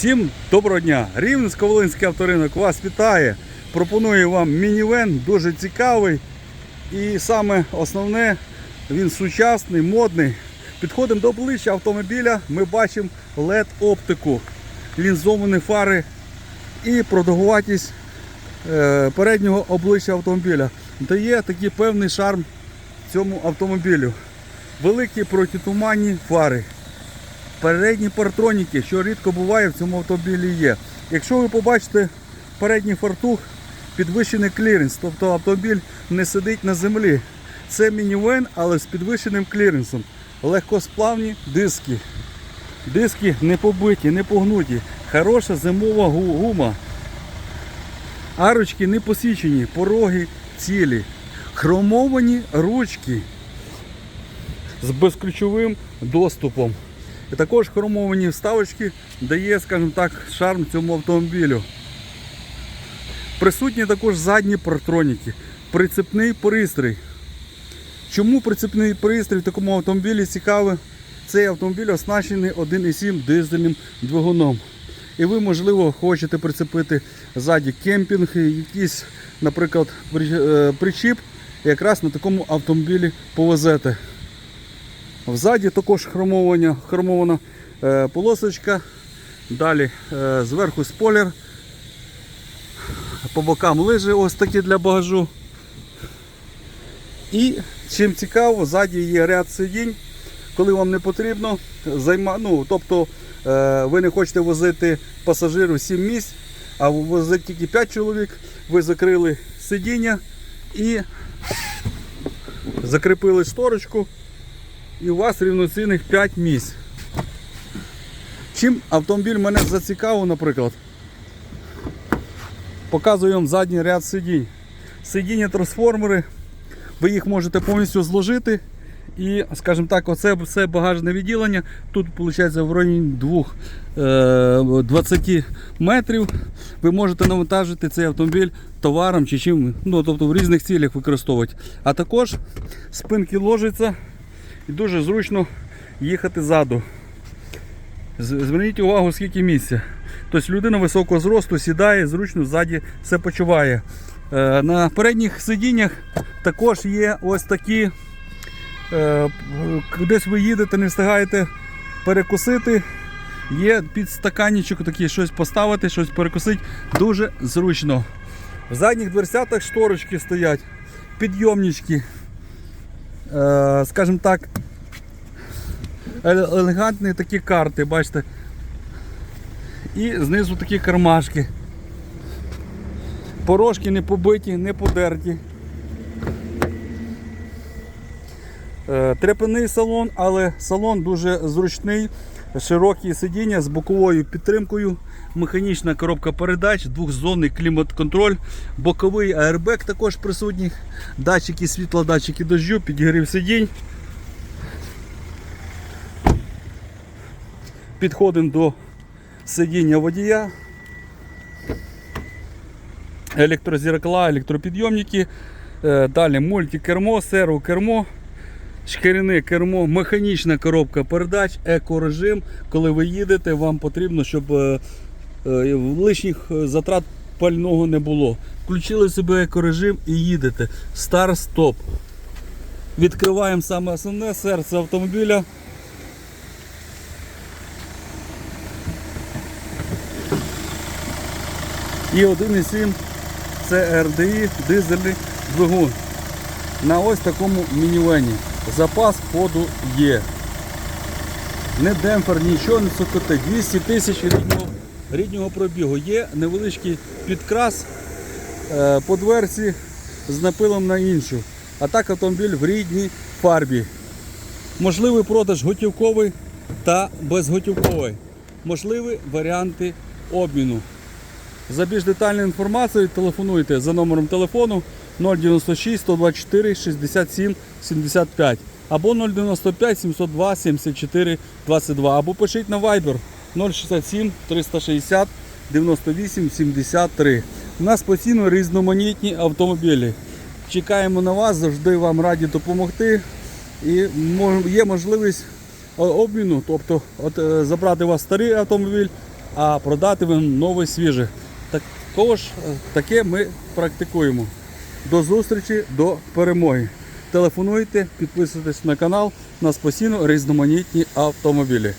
Всім доброго дня! Рівненсько-Волинський авторинок вас вітає. Пропоную вам мінівен, дуже цікавий. І саме основне, він сучасний, модний. Підходимо до обличчя автомобіля, ми бачимо LED-оптику, лінзовані фари і продовгуватість е, переднього обличчя автомобіля. Дає такий певний шарм цьому автомобілю. Великі протитуманні фари. Передні партроніки, що рідко буває в цьому автомобілі є. Якщо ви побачите передній фартух, підвищений кліренс, тобто автомобіль не сидить на землі. Це мінівен, але з підвищеним кліренсом. Легкосплавні диски. Диски не побиті, не погнуті. Хороша зимова гу- гума. Арочки не посічені, пороги цілі. Хромовані ручки з безключовим доступом. Також хромовані вставочки дає, скажімо так, шарм цьому автомобілю. Присутні також задні партроніки, прицепний пристрій. Чому прицепний пристрій в такому автомобілі цікавий? Цей автомобіль оснащений 1,7 дизельним двигуном. І ви, можливо, хочете прицепити ззаді кемпінг, якийсь, наприклад, при- е, причіп, якраз на такому автомобілі повезете. Взаді також хромована, е, полосочка. Далі е, зверху спойлер. По бокам лижі ось такі для багажу. І чим цікаво, ззаді є ряд сидінь, коли вам не потрібно, займа, ну, тобто е, ви не хочете возити пасажирів 7 місць, а возити тільки 5 чоловік, ви закрили сидіння і закріпили шторочку і у вас рівноцінних 5 місць. Чим автомобіль мене зацікавив, наприклад, показую вам задній ряд сидінь. Сидіння трансформери, ви їх можете повністю зложити. І, скажімо так, оце все багажне відділення. Тут виходить в районі 2, е, 20 метрів. Ви можете навантажити цей автомобіль товаром чи чим, ну, тобто в різних цілях використовувати. А також спинки ложаться і дуже зручно їхати ззаду. Зверніть увагу, скільки місця. Тобто людина високого зросту сідає, зручно ззаді все почуває. Е, На передніх сидіннях також є ось такі, е, десь ви їдете, не встигаєте перекусити. Є підстаканничок такий, щось поставити, щось перекусити. Дуже зручно. В задніх дверцятах шторочки стоять, підйомнички. Е, скажімо так, елегантні такі карти, бачите. І знизу такі кармашки. Порожки не побиті, не подерті. Е, салон, але салон дуже зручний, широкі сидіння з боковою підтримкою, механічна коробка передач, двохзонний клімат-контроль, боковий аербек також присутній, датчики світла, датчики дощу, підігрів сидінь. Підходимо до сидіння водія. Електрозеркала, електропідйомники. Е, Далі мультикермо, сервокермо, шкіряне кермо, механічна коробка передач, екорежим. Коли ви їдете, вам потрібно, щоб е, е, лишніх е, затрат пального не було. Включили себе екорежим і їдете. Старт-стоп. Відкриваємо саме основне серце автомобіля. І 1,7 це RDI дизельний двигун. На ось такому мінівені. Запас ходу є. Не демпфер, нічого не цокоти. 200 тисяч ріднього, ріднього пробігу. Є невеличкий підкрас е, по дверці з напилом на іншу. А так автомобіль в рідній фарбі. Можливий продаж готівковий та безготівковий. Можливі варіанти обміну. За більш детальною інформацією телефонуйте за номером телефону 096 124 67 75 або 095 702 74 22 або пишіть на Viber 067 360 98 73. У нас постійно різноманітні автомобілі. Чекаємо на вас, завжди вам раді допомогти. І є можливість обміну, тобто от, е, забрати у вас старий автомобіль, а продати вам нове свіже. Також е, таке ми практикуємо. До зустрічі, до перемоги. Телефонуйте, підписуйтесь на канал. У нас постійно різноманітні автомобілі.